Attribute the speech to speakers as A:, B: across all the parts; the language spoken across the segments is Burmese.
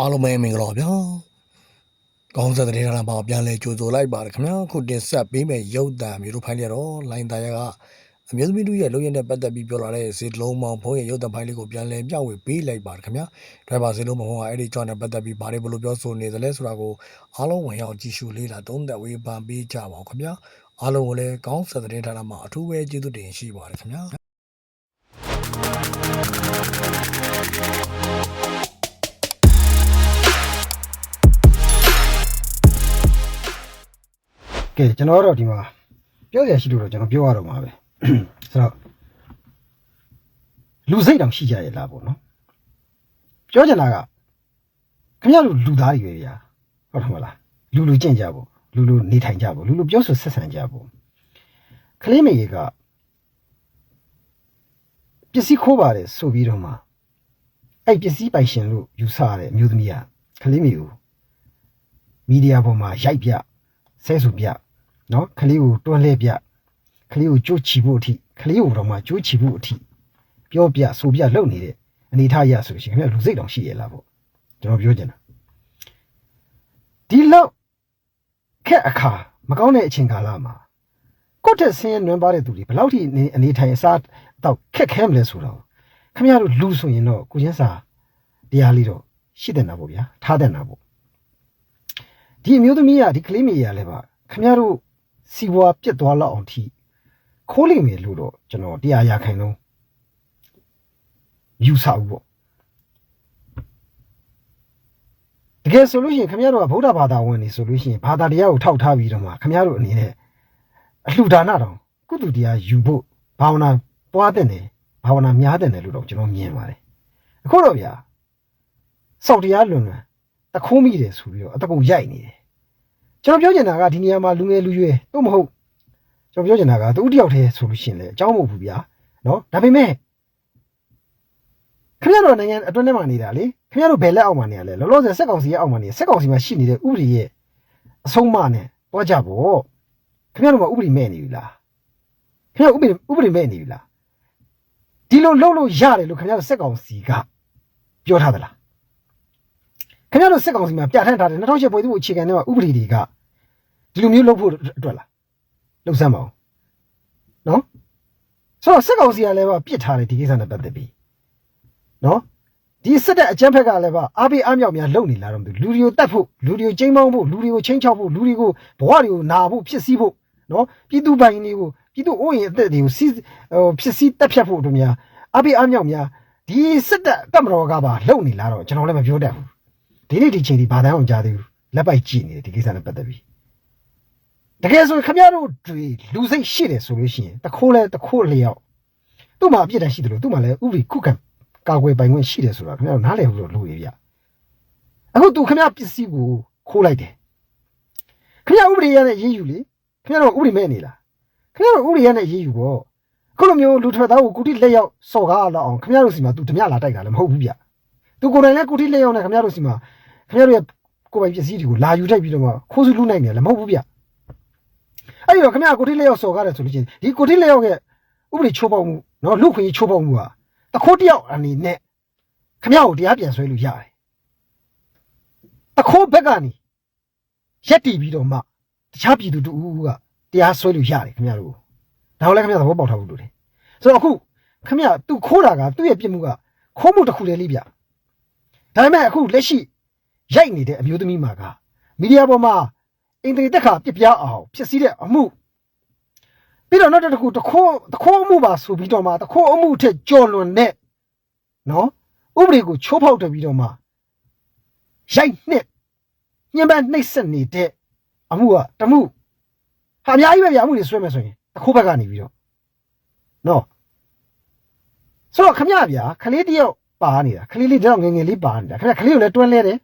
A: အားလုံးပဲမင်္ဂလာပါဗျာကောင်းဆက်တဲ့ဌာနမှာပြန်လဲကြိုဆိုလိုက်ပါတယ်ခင်ဗျာခုတင်ဆက်ပေးမယ့်ရုပ်သံမျိုးတို့ဖိုင်ရတော့လိုင်းသားရကအမျိုးသမီးတို့ရဲ့လုံရတဲ့ပတ်သက်ပြီးပြောလာတဲ့စေတလုံးမောင်ဖုံးရဲ့ရုပ်သံဖိုင်လေးကိုပြန်လဲမျှဝေပေးလိုက်ပါတယ်ခင်ဗျာဒရိုင်ဘာစေလုံးမောင်ကအဲ့ဒီကြောင့်နဲ့ပတ်သက်ပြီးဘာတွေဘလို့ပြောဆိုနေသလဲဆိုတာကိုအားလုံးဝင်ရောက်ကြည့်ရှုလေးလာသုံးသက်ဝေဖန်ပေးကြပါဦးခင်ဗျာအားလုံးကိုလည်းကောင်းဆက်တဲ့ဌာနမှာအထူးပဲကျေးဇူးတင်ရှိပါတယ်ခင်ဗျာ
B: ကဲကျွန်တော်ကတော့ဒီမှာပြောရရှိလို့တော့ကျွန်တော်ပြောရတော့မှာပဲဆိုတော့လူစိတ်တောင်ရှိကြရဲ့လားပေါ့နော်ပြောချင်တာကခင်ဗျားတို့လူသားတွေပဲဗျာဟုတ်တယ်မလားလူလူကျင့်ကြဖို့လူလူနေထိုင်ကြဖို့လူလူပြောဆိုဆက်ဆံကြဖို့ကလေးမေကပစ္စည်းခိုးပါတယ်ဆိုပြီးတော့မှအဲ့ပစ္စည်းပိုင်ရှင်လို့ယူဆရတဲ့အမျိုးသမီးကကလေးမေကိုမီဒီယာပေါ်မှာရိုက်ပြဆဲဆိုပြ နော်ခလေးကိုတွန်းလှဲပြခလေးကိုကြိုးချီဖို့အထိခလေးကိုတော့မှကြိုးချီဖို့အထိပြောပြဆိုပြလုပ်နေတဲ့အနေထားရဆိုလို့ရှိရင်ခင်ဗျာလူစိတ်တောင်ရှိရလားပေါ့ကျွန်တော်ပြောချင်တာဒီလောက်ခက်အခါမကောင်းတဲ့အချိန်ကာလမှာကိုယ့်တက်ဆင်းရဲနွမ်းပါတဲ့သူတွေဘယ်လောက်ထိအနေအနေထိုင်အစားတော့ခက်ခဲမလဲဆိုတော့ခင်ဗျားတို့လူဆိုရင်တော့ကိုချင်းစာတရားလေးတော့ရှိတဲ့နာပေါ့ဗျာထားတဲ့နာပေါ့ဒီအမျိုးသမီးကဒီကလေးမေရလဲပါခင်ဗျားတို့ စီဘွားပြစ်သွားလောက်အောင်ထိခိုးလိမ့်မယ်လို့တော့ကျွန်တော်တရားရခိုင်လုံးယူဆဘူးပေါ့တကယ်ဆိုလို့ရှိရင်ခင်ဗျားတို့ကဗုဒ္ဓဘာသာဝင်နေဆိုလို့ရှိရင်ဘာသာတရားကိုထောက်ထားပြီးတော့မှခင်ဗျားတို့အနေနဲ့အလှူဒါနတောင်ကုသတရားယူဖို့ဘာဝနာပွားတဲ့တယ်ဘာဝနာများတဲ့တယ်လို့တော့ကျွန်တော်မြင်ပါတယ်အခုတော့ဗျာစောက်တရားလွန်လွန်တခိုးမိတယ်ဆိုပြီးတော့အတကုံရိုက်နေတယ် ကျွန်တော်ပြောချင်တာကဒီနေရာမှာလူငယ်လူရွယ်တို့မဟုတ်ကျွန်တော်ပြောချင်တာကသူတယောက်တည်းဆိုလို့ရှိရင်လည်းအကြောင်းမဟုတ်ဘူးဗျာနော်ဒါပေမဲ့ခင်ဗျားတို့နိုင်ငံအတွင်းထဲမှာနေတာလေခင်ဗျားတို့ဘယ်လက်အောက်မှာနေရလဲလောလောဆယ်စက်ကောင်စီရဲ့အောက်မှာနေစက်ကောင်စီမှာရှိနေတဲ့ဥပဒေရဲ့အဆုံးအမနဲ့တွားကြပေါ့ခင်ဗျားတို့ကဥပဒေမဲ့နေပြီလားခင်ဗျားဥပဒေဥပဒေမဲ့နေပြီလားဒီလိုလုပ်လို့ရတယ်လို့ခင်ဗျားတို့စက်ကောင်စီကပြောထားသလားခင်ဗျားတို့စစ်ကောင်စီမှာပြဋ္ဌာန်းထားတဲ့2008ဖွဲ့စည်းပုံအခြေခံထဲမှာဥပဒေတွေက ဒီလိုမျိုးလုပ်ဖို့အတွက်လားလုပ်စမ်းပါဦးနော်ဆိုတော့စစ်ကောင်စီကလည်းပါပြစ်ထားတယ်ဒီကိစ္စနဲ့ပတ်သက်ပြီးနော်ဒီစစ်တပ်အကြမ်းဖက်ကလည်းပါအားပေးအားမြောက်များလုပ်နေလာတော့မသိဘူးလူတွေကိုတတ်ဖို့လူတွေကိုချိန်ပေါင်းဖို့လူတွေကိုချိန်ချောက်ဖို့လူတွေကိုဘဝတွေကိုနာဖို့ဖြစ်စည်းဖို့နော်ပြည်သူပိုင်တွေကိုပြည်သူအိုးရင်အသက်တွေကိုစီးဟိုဖြစ်စည်းတက်ဖြတ်ဖို့တို့များအားပေးအားမြောက်များဒီစစ်တပ်တပ်မတော်ကပါလုပ်နေလာတော့ကျွန်တော်လည်းမပြောတတ်ဘူးဒီနေ့ဒီချိန်ဒီဘာတန်းအောင်ကြားသေးဘူးလက်ပိုက်ကြည့်နေတယ်ဒီကိစ္စနဲ့ပတ်သက်ပြီး တကယ်ဆိုခမရတို့တွေလူစိတ်ရှိတယ်ဆိုလို့ရှိရင်တခိုးလဲတခိုးလျောက်သူ့မှာအပြစ်တမ်းရှိတယ်လို့သူ့မှာလည်းဥပဒေခုခံကာကွယ်ပိုင်ခွင့်ရှိတယ်ဆိုတာခမရတို့နားလည်ဘူးလို့လို့ရပြအခုသူခမရပစ္စည်းကိုခိုးလိုက်တယ်ခမရဥပဒေရနဲ့ရေးယူလေခမရတို့ဥပဒေမဲ့နေလားခမရတို့ဥပဒေရနဲ့ရေးယူပေါ့ခုလိုမျိုးလူထွက်သားကိုကုတိလက်ရောက်စော်ကားလောက်အောင်ခမရတို့စီမှာသူဓမြလာတိုက်တာလည်းမဟုတ်ဘူးဗျသူကိုယ်တိုင်လည်းကုတိလက်ရောက်နဲ့ခမရတို့စီမှာခင်ဗျားတို့ရဲ့ကိုယ်ပိုင်ပစ္စည်းတွေကိုလာယူထိုက်ပြီးတော့မှခိုးစုလူနိုင်တယ်လည်းမဟုတ်ဘူးဗျ အဲ့ဒီတော့ခင်ဗျားကိုတိလျောက်စော်ကားတယ်ဆိုလို့ချင်းဒီကိုတိလျောက်ရဲ့ဥပဒေချိုးပေါက်မှုနော်လူခွင့်ချိုးပေါက်မှုဟာတခိုးတယောက်အနေနဲ့ခင်ဗျားကိုတရားပြန်ဆွဲလို့ရတယ်တခိုးဘက်ကနေရက်တီပြီးတော့မှတခြားပြည်သူတူဦးကတရားဆွဲလို့ရတယ်ခင်ဗျားတို့ဒါကိုလည်းခင်ဗျားသဘောပေါက်ထားဖို့လိုတယ်ဆိုတော့အခုခင်ဗျားသူခိုးတာကသူ့ရဲ့ပြစ်မှုကခိုးမှုတစ်ခုတည်းလေးဗျဒါပေမဲ့အခုလက်ရှိရိုက်နေတဲ့အမျိုးသမီးမှာကမီဒီယာပေါ်မှာ အင်တာနက်တက်ခါပြစ်ပြအောင်ဖြစ်စည်းတဲ့အမှုပြီးတော့နောက်တစ်ခုတခိုးတခိုးအမှုပါဆိုပြီးတော့မှတခိုးအမှုထက်ကြော်လွန်တဲ့နော်ဥပဒေကိုချိုးဖောက်တယ်ပြီးတော့မှရိုက်နှစ်ညှဉ်းပန်းနှိပ်စက်နေတဲ့အမှုကတမှုဟာအများကြီးပဲဗျာအမှုတွေဆွဲမယ်ဆိုရင်တခိုးဘက်ကနေပြီးတော့နော်ဆိုတော့ခမရဗျာခလေးတယောက်ပါနေတာခလေးလေးတော့ငယ်ငယ်လေးပါနေတာခမရခလေးကိုလည်းတွန်းလဲတယ်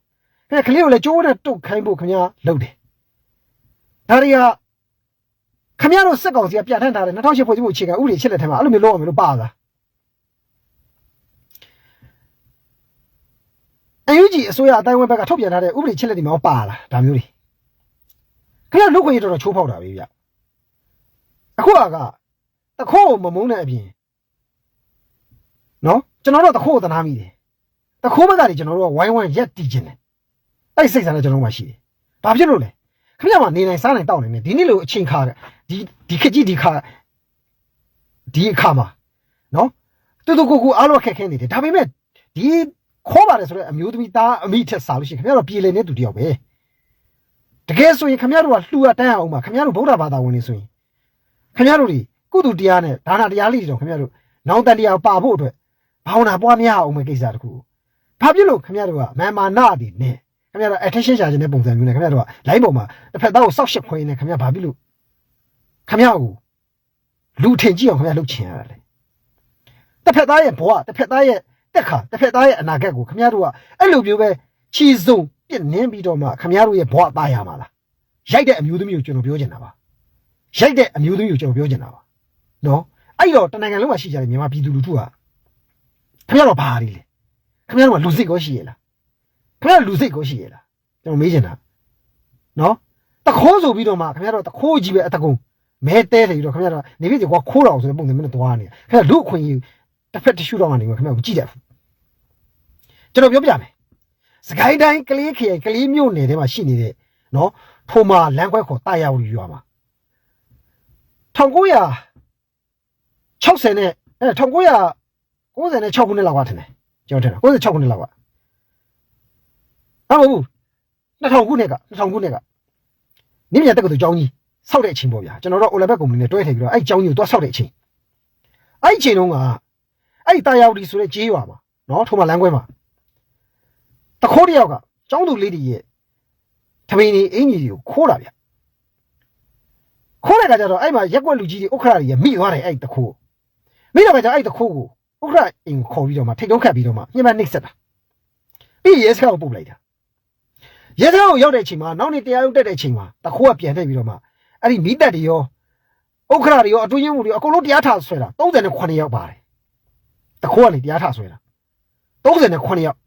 B: အဲ့ကလေးကိုလည်းကြိုးနဲ့တုတ်ခိုင်းဖို့ခင်ဗျားလုပ်တယ် ဒါတွေကခင်ဗျားတို့စက်ကောင်စီကပြဋ္ဌာန်းထားတဲ့2008ဖွဲ့စည်းမှုအခြေခံဥပဒေချက်လက်ထဲမှာအဲ့လိုမျိုးလုပ်အောင်မလို့ပါလားအယူကြီးအစိုးရအတိုင်းဝဲဘက်ကထုတ်ပြန်ထားတဲ့ဥပဒေချက်လက်တွေမှာပါလားဒါမျိုးတွေခင်ဗျားလူခွင့်ရတော်တော်ချိုးဖောက်တာပဲဗျအခုကတခိုးကိုမမုန်းတဲ့အပြင်နော်ကျွန်တော်တို့တခိုးကိုတနာမိတယ်တခိုးဘက်ကနေကျွန်တော်တို့ကဝိုင်းဝိုင်းရက်တီးခြင်းတယ်အဲ့ဒီစိတ်ဆန္ဒကျွန်တော်မှရှိတယ်ဘာဖြစ်လို့လဲ ခင်ဗျားကနေနိုင်စားနိုင်တောက်နိုင်နေဒီနေ့လိုအချိန်ခါဒီဒီခက်ကြီးဒီခါဒီအခါမှာနော်တူတူကိုကိုအားလုံးခက်ခဲနေတယ်ဒါပေမဲ့ဒီခေါ်ပါတယ်ဆိုတော့အမျိုးသမီးသားအမိထက်စားလို့ရှိရင်ခင်ဗျားတို့ပြည်လည်နေတူတယောက်ပဲတကယ်ဆိုရင်ခင်ဗျားတို့ကလှူရတန်းအောင်ပါခင်ဗျားတို့ဗုဒ္ဓဘာသာဝင်နေဆိုရင်ခင်ဗျားတို့ဒီကုသတရားနဲ့ဒါနတရားလေးတွေတော့ခင်ဗျားတို့နောင်တန်တရားပါဖို့အတွက်ဘာဝနာပွားများအောင်မယ့်ကိစ္စတခုဘာဖြစ်လို့ခင်ဗျားတို့ကမာမာနာဒီနဲ့ ခင်ဗျားတို့ attention ရှာခြင်းတဲ့ပုံစံမျိုးနဲ့ခင်ဗျားတို့က line ပေါ်မှာတစ်ဖက်သားကိုစောက်ရှစ်ခွင်းနေခင်ဗျားဘာဖြစ်လို့ခင်ဗျားကိုလူထင်ကြည့်အောင်ခင်ဗျားလှုပ်ချင်ရတာလေတစ်ဖက်သားရဲ့ဘဝတစ်ဖက်သားရဲ့တက်ခါတစ်ဖက်သားရဲ့အနာဂတ်ကိုခင်ဗျားတို့ကအဲ့လိုမျိုးပဲချီစုံပြစ်နင်းပြီးတော့မှခင်ဗျားတို့ရဲ့ဘဝသားရမှာလားရိုက်တဲ့အမျိုးသမီးကိုကျွန်တော်ပြောချင်တာပါရိုက်တဲ့အမျိုးသမီးကိုကျွန်တော်ပြောချင်တာပါနော်အဲ့တော့တနိုင်ငံလုံးမှာရှိကြတဲ့မြန်မာပြည်သူလူထုကခင်ဗျားတို့ဘာတွေလဲခင်ဗျားတို့ကလူစိတ်ကိုရှိရလား ခင်ဗျားတို့လူစိတ်ကိုရှိရလားကျွန်တော်မေးချင်တာနော်တခိုးဆိုပြီးတော့မှခင်ဗျားတို့တခိုးကြီးပဲအတကုံမဲတဲတယ်ပြီးတော့ခင်ဗျားတို့နေပြီကွာခိုးတော်ဆိုတဲ့ပုံစံမျိုးနဲ့သွားနေတာခင်ဗျားလူအခွင့်အရေးတစ်ဖက်တစ်ရှုတော့မှနေခင်ဗျားကိုကြည့်တယ်ကျွန်တော်ပြောပြမယ်စကိုင်းတိုင်းကလေးခရိုင်ကလေးမြို့နယ်ထဲမှာရှိနေတဲ့နော်ဖိုမာလမ်းခွဲခေါ်တာယာဝတီရွာမှာ1960နဲ့အဲ1996ခုနှစ်လောက်ကထင်တယ်ကျွန်တော်ထင်တာ96ခုနှစ်လောက်က ဟုတ်ဘူး2000ခုနှစ်က2000ခုနှစ်ကနိမရတက်ကတူကျောင်းကြီးဆောက်တဲ့အချိန်ပေါ့ဗျာကျွန်တော်တို့အိုလဘက်ကုမ္ပဏီနဲ့တွဲထည့်ပြီးတော့အဲ့ကျောင်းကြီးကိုတွားဆောက်တဲ့အချိန်အဲ့ဒီအချိန်တုန်းကအဲ့ဒီတာယာဝတီဆိုတဲ့ကြေးရွာမှာနော်ထိုမှာလမ်းခွဲမှာတခိုးတယောက်ကကျောင်းသူလေးတွေရဲ့ထမင်းကြီးအင်ကြီးတွေကိုခိုးတာဗျခိုးတဲ့ခါကျတော့အဲ့မှာရက်ွက်လူကြီးတွေဥက္ခရာတွေမိသွားတယ်အဲ့ဒီတခိုးမိတော့ခါကျအဲ့ဒီတခိုးကိုဥက္ခရာအင်ကိုခေါ်ပြီးတော့မှထိတ်တုံးခတ်ပြီးတော့မှညှမနှိပ်စက်တာပြီးရဲစခန်းကိုပုတ်လိုက်တာ ရဲစခန်းကိုရောက်တဲ့အချိန်မှာနောက်နေ့တရားရုံးတက်တဲ့အချိန်မှာတခိုးကပြန်တက်ပြီးတော့မှအဲ့ဒီမိတက်တွေရောဥက္ခရာတွေရောအတွင်းရင်းမှုတွေရောအကုန်လုံးတရားထားဆွဲတာ39ယောက်ပါတယ်တခိုးကနေတရားထားဆွဲတာ39ယောက်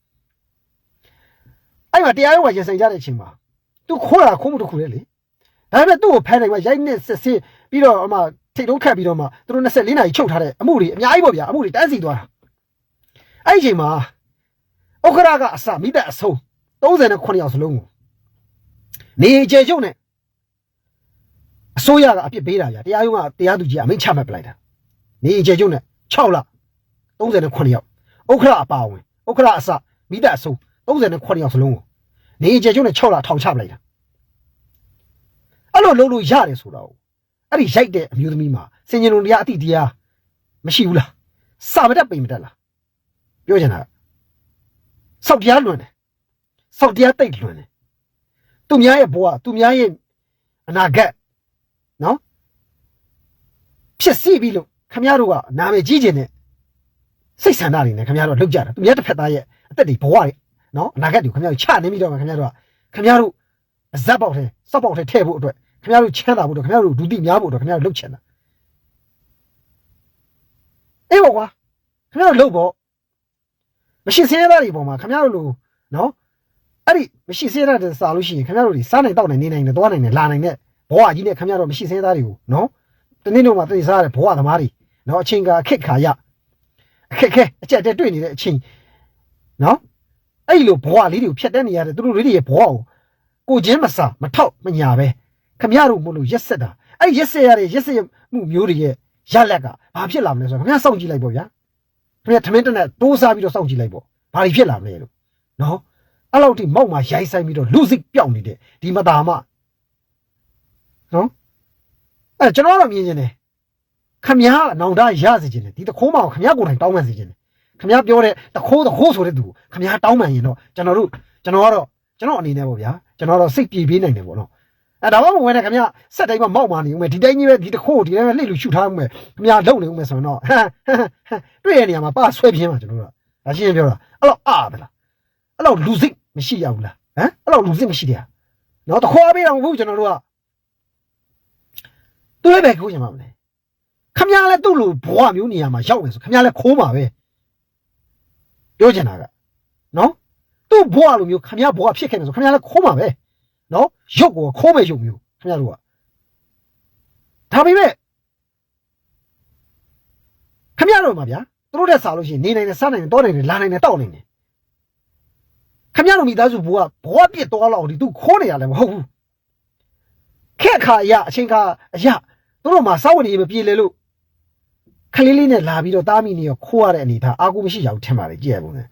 B: အဲ့မှာတရားရုံးကရင်ဆိုင်ကြတဲ့အချိန်မှာသူခိုးတာခိုးမှုတစ်ခုလေလေဒါပေမဲ့သူ့ကိုဖမ်းလိုက်မှရိုက်နဲ့စစ်စစ်ပြီးတော့အမှထိတ်တုံးခတ်ပြီးတော့မှသူတို့24နာရီချုပ်ထားတဲ့အမှုတွေအများကြီးပေါ့ဗျာအမှုတွေတန်းစီသွားတာအဲ့ဒီအချိန်မှာဥက္ခရာကအစမိသက်အဆုံး 39ယောက်စလုံးကိုနေကျေကျုံနဲ့အစိုးရကအပြစ်ပေးတာဗျာတရားရုံးကတရားသူကြီးအမိန့်ချမှတ်ပလိုက်တာနေကျေကျုံနဲ့6လ39ယောက်ဥက္ခရာအပါဝင်ဥက္ခရာအစမိသက်အဆုံး39ယောက်စလုံးကိုနေကျေကျုံနဲ့6လထောင်ချပလိုက်တာအဲ့လိုလုပ်လို့ရတယ်ဆိုတော့အဲ့ဒီရိုက်တဲ့အမျိုးသမီးမှာစင်ញင်လုံးတရားအတိတရားမရှိဘူးလားစာမတက်ပိန်မတက်လားပြောချင်တာစောက်တရားလွန်တယ် စောက်တရားတိတ်လွန်တယ်သူများရဲ့ဘဝသူများရဲ့အနာဂတ်နော်ဖြစ်စီပြီလို့ခမရတို့ကနာမည်ကြီးကျင်တဲ့စိတ်ဆန္ဒတွေနဲ့ခမရတို့လောက်ကြတာသူများတစ်ဖက်သားရဲ့အသက်တွေဘဝတွေနော်အနာဂတ်တွေခမရတို့ချနေပြီးတော့ခမရတို့ကခမရတို့အဇက်ပေါက်ထဲစောက်ပေါက်ထဲထည့်ဖို့အတွက်ခင်ဗျားတို့ချမ်းသာဖို့တော့ခင်ဗျားတို့ဒုတိများဖို့တော့ခင်ဗျားတို့လှုပ်ချင်တာအေးပေါ့ကွာခင်ဗျားတို့လှုပ်ပေါ့မရှိစင်းရသားတွေပေါ်မှာခင်ဗျားတို့လိုနော် အဲ့ဒီမရှိစင်းရသားတွေစားလို့ရှိရင်ခင်ဗျားတို့ဒီစားနိုင်တောက်နိုင်နေနိုင်နေသွားနိုင်နေလာနိုင်တဲ့ဘဝကြီးနဲ့ခင်ဗျားတို့မရှိစင်းရသားတွေကိုနော်တနေ့တော့မှသိစားရတဲ့ဘဝသမားတွေနော်အချိန်ကအခက်ခါရအခက်ခဲအချက်တက်တွေ့နေတဲ့အချိန်နော်အဲ့လိုဘဝလေးတွေကိုဖြတ်တန်းနေရတဲ့သူတို့လေးတွေရဲ့ဘဝကိုကိုချင်းမစားမထောက်မညာပဲခမရတို့မို့လို့ရက်ဆက်တာအဲ့ရက်ဆက်ရတဲ့ရက်ဆက်မှုမျိုးတွေရဲ့ရလက်ကဘာဖြစ်လာမလဲဆိုတော့ခမရစောင့်ကြည့်လိုက်ပေါ့ဗျာခမရထမင်းတက်နဲ့တိုးစားပြီးတော့စောင့်ကြည့်လိုက်ပေါ့ဘာတွေဖြစ်လာမလဲလို့နော် အဲ့လောက်ထိမောက်မှာရိုက်ဆိုင်ပြီးတော့လူစိတ်ပြောင်းနေတဲ့ဒီမသားမနော်အဲ့ကျွန်တော်တော့မြင်နေတယ်ခမရနောင်တရစေခြင်းတယ်ဒီတခိုးမအောင်ခမရကိုယ်တိုင်တောင်းပန်စေခြင်းတယ်ခမရပြောတဲ့တခိုးတခိုးဆိုတဲ့သူကိုခမရတောင်းပန်ရင်တော့ကျွန်တော်တို့ကျွန်တော်ကတော့ကျွန်တော်အနေနဲ့ပေါ့ဗျာကျွန်တော်တော့စိတ်ပြေးပေးနိုင်တယ်ပေါ့နော်အဲဒါမှမဟုတ်နဲ့ခင်ဗျစက်တိုင်းမှာမောက်မာနေဦးမယ်ဒီတိုင်းကြီးပဲဒီတစ်ခိုးဒီတိုင်းပဲလှိတ်လူရှူထားဦးမယ်ခင်ဗျလုံနေဦးမယ်ဆိုတော့ဟမ်တွေ့ရနေရမှာပါဆွဲပြင်းမှာကျွန်တော်တို့ကဒါရှင်းပြောတာအဲ့လောက်အားဗလား အဲ့လောက်လူစိတ်မရှိရဘူးလားဟမ်အဲ့လောက်လူစိတ်မရှိတယ်နော်တခွာပေးတော့မဟုတ်ကျွန်တော်တို့ကသူလည်းပဲခိုးချင်မှာမလဲခမရလည်းသူ့လိုဘွားမျိုးနေရာမှာရောက်နေဆိုခမရလည်းခိုးမှာပဲပြောချင်တာကနော်သူ့ဘွားလိုမျိုးခမရဘွားဖြစ်ခဲ့နေဆိုခမရလည်းခိုးမှာပဲနော်ရုပ်ကိုခိုးမဲ့ရုပ်မျိုးခင်ဗျားတို့ကဒါပေမဲ့ခင်ဗျားတို့မှာဗျာသူတို့တက်စားလို့ရှိရင်နေနိုင်တယ်စားနိုင်တယ်တောနိုင်တယ်လာနိုင်တယ်တောက်နိုင်တယ် ခခမရတို့မိသားစုဘဝဘဝပြစ်သွားလောက်ဒီသူခိုးနေရလည်းမဟုတ်ဘူးခက်ခါအရာအချိန်ခါအရာတို့တို့မှာစောက်ဝင်နေမပြေလေလို့ခလေးလေးနဲ့လာပြီးတော့တားမိနေရောခိုးရတဲ့အနေထားအာကိုမရှိကြဘူးထင်ပါလေကြည့်ရပုံနဲ့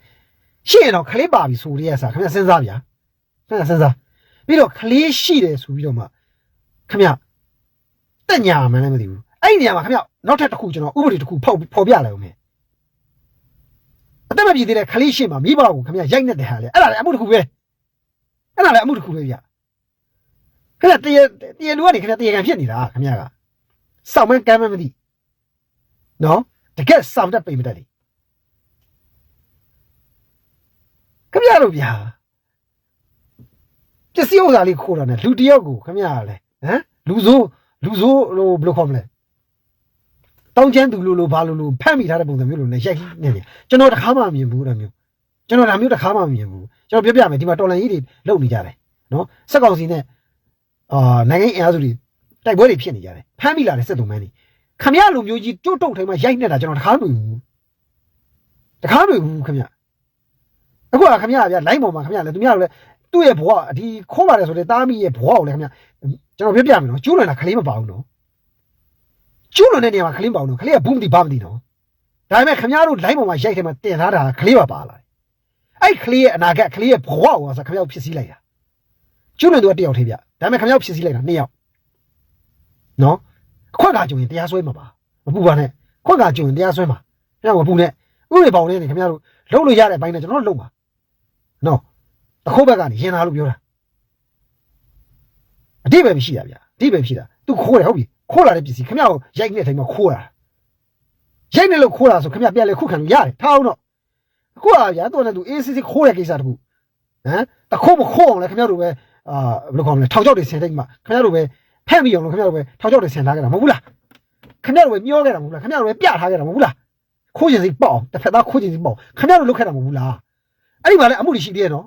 B: ရှိရင်တော့ခလေးပါပြီဆိုရဲစားခမရစဉ်းစားဗျာခမရစဉ်းစားပြီးတော့ခလေးရှိတယ်ဆိုပြီးတော့မှခမရတက်ညာမှန်းလည်းမသိဘူးအဲ့ဒီနေရာမှာခမရနောက်ထပ်တစ်ခုကျွန်တော်ဥပဒေတစ်ခုဖောက်ဖော်ပြလိုက်အောင်မယ်အ သက်မပြည့်သေးတဲ့ခလေးရှင်းမှာမိဘကိုခင်ဗျရိုက်နေတဲ့ဟာလေအဲ့ဒါလည်းအမှုတစ်ခုပဲအဲ့ဒါလည်းအမှုတစ်ခုပဲဗျခင်ဗျတရတရလူကနေခင်ဗျတရကံဖြစ်နေတာခင်ဗျကစောင့်မကမ်းမမသိနော်တကယ်စောင့်တတ်ပိမတတ်လေခင်ဗျတို့ဗျာပစ္စည်းဥစ္စာလေးခိုးတာနဲ့လူတယောက်ကိုခင်ဗျကလည်းဟမ်လူဆိုးလူဆိုးဟိုဘယ်လိုခေါ်မလဲ တောင်းချမ်းသူလိုလိုဘာလိုလိုဖမ်းမိထားတဲ့ပုံစံမျိုးလိုနဲ့ရိုက်နေတယ်ကျွန်တော်တခါမှမမြင်ဘူးအဲ့ဒါမျိုးကျွန်တော်ဒါမျိုးတခါမှမမြင်ဘူးကျွန်တော်ပြောပြမယ်ဒီမှာတော်လန်ကြီးတွေလုပ်နေကြတယ်နော်စက်ကောင်စီနဲ့အာနိုင်ငံအင်အားစုတွေတိုက်ပွဲတွေဖြစ်နေကြတယ်ဖမ်းမိလာတဲ့စစ်တုံးမန်းတွေခမရလူမျိုးကြီးတွတ်တုတ်ထိုင်မှရိုက်နေတာကျွန်တော်တခါမတွေ့ဘူးတခါမတွေ့ဘူးခမရအခုကခမရဗျလိုင်းပေါ်မှာခမရလည်းသူများလည်းသူ့ရဲ့ဘဝဒီခိုးပါတယ်ဆိုတဲ့တားမိရဲ့ဘဝကိုလည်းခမရကျွန်တော်ပြောပြမယ်နော်ကျူးလွန်တာခလေးမပါဘူးနော် ကျူးလွန်တဲ့နေရာမှာခလေးမပါဘူးနော်ခလေးကဘူးမသိဘာမသိနော်ဒါပေမဲ့ခင်ဗျားတို့ line ပေါ်မှာရိုက်ထဲမှာတင်ထားတာကကလေးပါပါလာတယ်အဲ့ကလေးရဲ့အနာဂတ်ကလေးရဲ့ဘဝကိုဆိုခင်ဗျားတို့ဖြစ်စည်းလိုက်တာကျွလွန်သူကတယောက်သေးဗျဒါပေမဲ့ခင်ဗျားတို့ဖြစ်စည်းလိုက်တာနှစ်ယောက်နော်အခွက်ကကြုံရင်တရားစွဲမှာပါမပူပါနဲ့ခွက်ကကြုံရင်တရားစွဲမှာခင်ဗျားမပူနဲ့ဥပဒေပေါင်းနေနေခင်ဗျားတို့လုံးလို့ရတဲ့အပိုင်းနဲ့ကျွန်တော်တို့လုံးပါနော်တခိုးဘက်ကနေရင်လာလို့ပြောတာအတိပဲမရှိတာဗျအတိပဲမရှိတာသူခိုးတယ်ဟုတ်ပြီ ခိုးလာတဲ့ပစ္စည်းခင်ဗျားကိုရိုက်နေတဲ့အချိန်မှာခိုးတာရိုက်နေလို့ခိုးတာဆိုခင်ဗျပြန်လေခုခံလို့ရတယ်ထားအောင်တော့အခုကဗျာတော့လည်းသူ ACC ခိုးတဲ့ကိစ္စတခုဟမ်တခိုးမခိုးအောင်လဲခင်ဗျတို့ပဲအာဘယ်လိုခေါ်မလဲထောင်ချောက်တွေဆင်တိတ်မှာခင်ဗျတို့ပဲဖက်မိအောင်လို့ခင်ဗျတို့ပဲထောင်ချောက်တွေဆင်ထားကြတာမဟုတ်ဘူးလားခင်ဗျတို့ပဲမျောခဲ့တာမဟုတ်လားခင်ဗျတို့ပဲပြထားခဲ့တာမဟုတ်ဘူးလားခိုးချင်စိပေါအောင်တစ်ဖက်သားခိုးချင်စိပေါအောင်ခင်ဗျတို့လုတ်ခဲ့တာမဟုတ်ဘူးလားအဲ့ဒီမှာလည်းအမှုတွေရှိသေးရဲ့နော်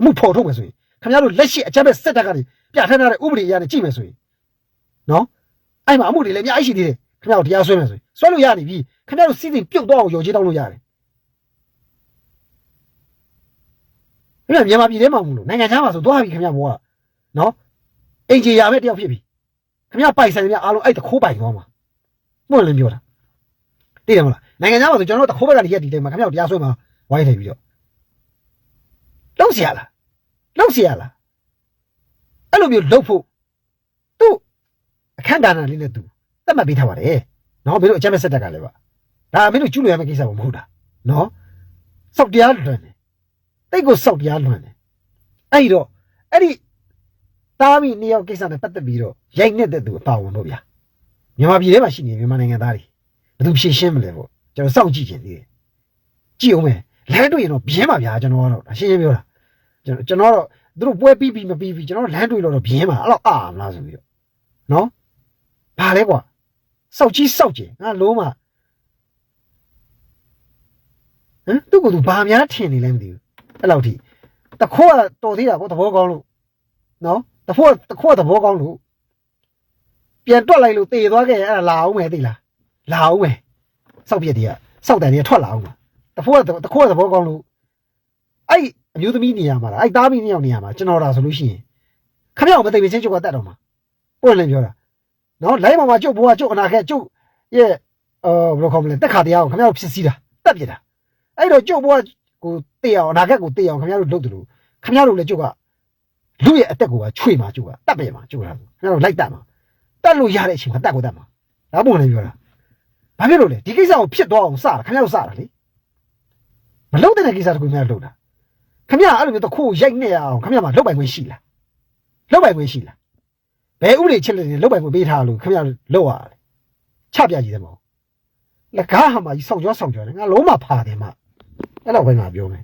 B: အမှုဖော်ထုတ်မယ်ဆိုရင်ခင်ဗျတို့လက်ရှိအကြမ်းဖက်စစ်တပ်ကနေပြထားထားတဲ့ဥပဒေအရနဲ့ကြည့်မယ်ဆိုရင် နော်အဲ့မှာအမှုတွေလည်းအများကြီးရှိသေးတယ်ခင်ဗျတို့တရားစွဲမယ်ဆိုရင်စွဲလို့ရနေပြီ ခင်ဗျားတို့စီစဉ်ပြုတ်တော့အောင်ရော်ကြီးတောင်းလို့ရတယ်ခင်ဗျာမြန်မာပြည်ထဲမှာမလို့နိုင်ငံခြားမှာဆိုသွားပြီခင်ဗျာဘောကနော်အင်ဂျီယာပဲတယောက်ဖြစ်ပြီခင်ဗျာပိုက်ဆိုင်ခင်ဗျာအားလုံးအဲ့တခိုးပိုင်သွားမှာမှုလည်းပြောတာသိတယ်မလားနိုင်ငံခြားမှာဆိုကျွန်တော်တို့တခိုးဘက်ကနေရက်ဒီတိုင်းမှာခင်ဗျာတရားစွဲမှာဝိုင်းနေပြီးတော့လုံးเสียလားလုံးเสียလားအဲ့လိုမျိုးလုံးဖို့သူ့ အခန့်ကဏ္ဍလေးနဲ့သူသတ်မှတ်ပေးထားပါတယ်နော်မင်းတို့အကြမ်းမဲ့စက်တက်ကလည်းပါဒါမင်းတို့ကျူးလွန်ရမယ့်ကိစ္စမဟုတ်တာနော်စောက်တရားလွန်တယ်တိတ်ကိုစောက်တရားလွန်တယ်အဲ့ဒီတော့အဲ့ဒီတားမိနှစ်ယောက်ကိစ္စနဲ့ပတ်သက်ပြီးတော့ရိုက်နေတဲ့သူအပါဝင်ပေါ့ဗျာမြန်မာပြည်ထဲမှာရှိနေမြန်မာနိုင်ငံသားတွေဘယ်သူဖြည့်ရှင်းမလဲပေါ့ကျွန်တော်စောင့်ကြည့်ခြင်းသေးတယ်ကြည့်အောင်မယ်လမ်းတွေ့ရင်တော့ဘင်းပါဗျာကျွန်တော်ကတော့ရှင်းရှင်းပြောတာကျွန်တော်ကျွန်တော်တော့သူတို့ပွဲပြီးပြီးမပြီးပြီးကျွန်တော်လမ်းတွေ့လို့တော့ဘင်းပါအဲ့တော့အာမလားဆိုပြီးတော့နော် ဘာလဲကွာစောက်ကြီးစောက်ကျင်ငါလုံးမဟမ်သူ့ကိုယ်သူဘာများထင်နေလဲမသိဘူးအဲ့လောက်ထိတခိုးကတော်သေးတာပေါ့သဘောကောင်းလို့နော်တခိုးကတခိုးကသဘောကောင်းလို့ပြန်တွက်လိုက်လို့တေသွားခဲ့ရင်အဲ့ဒါလာအောင်မယ်သိလားလာအောင်မယ်စောက်ပြက်တွေကစောက်တန်တွေကထွက်လာအောင်မှာတခိုးကတခိုးကသဘောကောင်းလို့အဲ့အမျိုးသမီးနေရာမှာလားအဲ့သားမီးနှစ်ယောက်နေရာမှာကျွန်တော်ဒါဆိုလို့ရှိရင်ခမရောက်မသိမချင်းချုပ်ကတတ်တော့မှာပွင့်လင်းပြောတာ နော်လိုင်းပေါ်မှာကျုပ်ဘိုးကကျုပ်အနာခဲ့ကျုပ်ရဲ့အော်ဘယ်လိုခေါ်မလဲတက်ခါတရားကိုခင်ဗျားတို့ဖြစ်စည်းတာတက်ပြတာအဲ့တော့ကျုပ်ဘိုးကကိုတေးအောင်အနာခဲ့ကိုတေးအောင်ခင်ဗျားတို့လုပ်တယ်လို့ခင်ဗျားတို့လည်းကျုပ်ကလူရဲ့အသက်ကိုကချွေမှာကျုပ်ကတက်ပြမှာကျုပ်ကခင်ဗျားတို့လိုက်တက်မှာတက်လို့ရတဲ့အချိန်မှာတက်ကိုတက်မှာဒါပုံလည်းပြောတာဘာဖြစ်လို့လဲဒီကိစ္စကိုဖြစ်သွားအောင်စတာခင်ဗျားတို့စတာလေမလုပ်တဲ့ကိစ္စတခုများလုပ်တာခင်ဗျားအဲ့လိုမျိုးတခုရိုက်နေအောင်ခင်ဗျားမှာလုပ်ပိုင်ခွင့်ရှိလားလုပ်ပိုင်ခွင့်ရှိလား ဘယ်ဥပဒေချက်လက်တွေလောက်ပိုင်ကိုပေးထားလို့ခင်ဗျားလောက်ရတယ်ချပြကြည့်တယ်မဟုတ်လက်ကားဟာမှကြီးစောင့်ကြောစောင့်ကြောတယ်ငါလုံးမဖာတယ်မအဲ့တော့ဘယ်မှာပြောမလဲ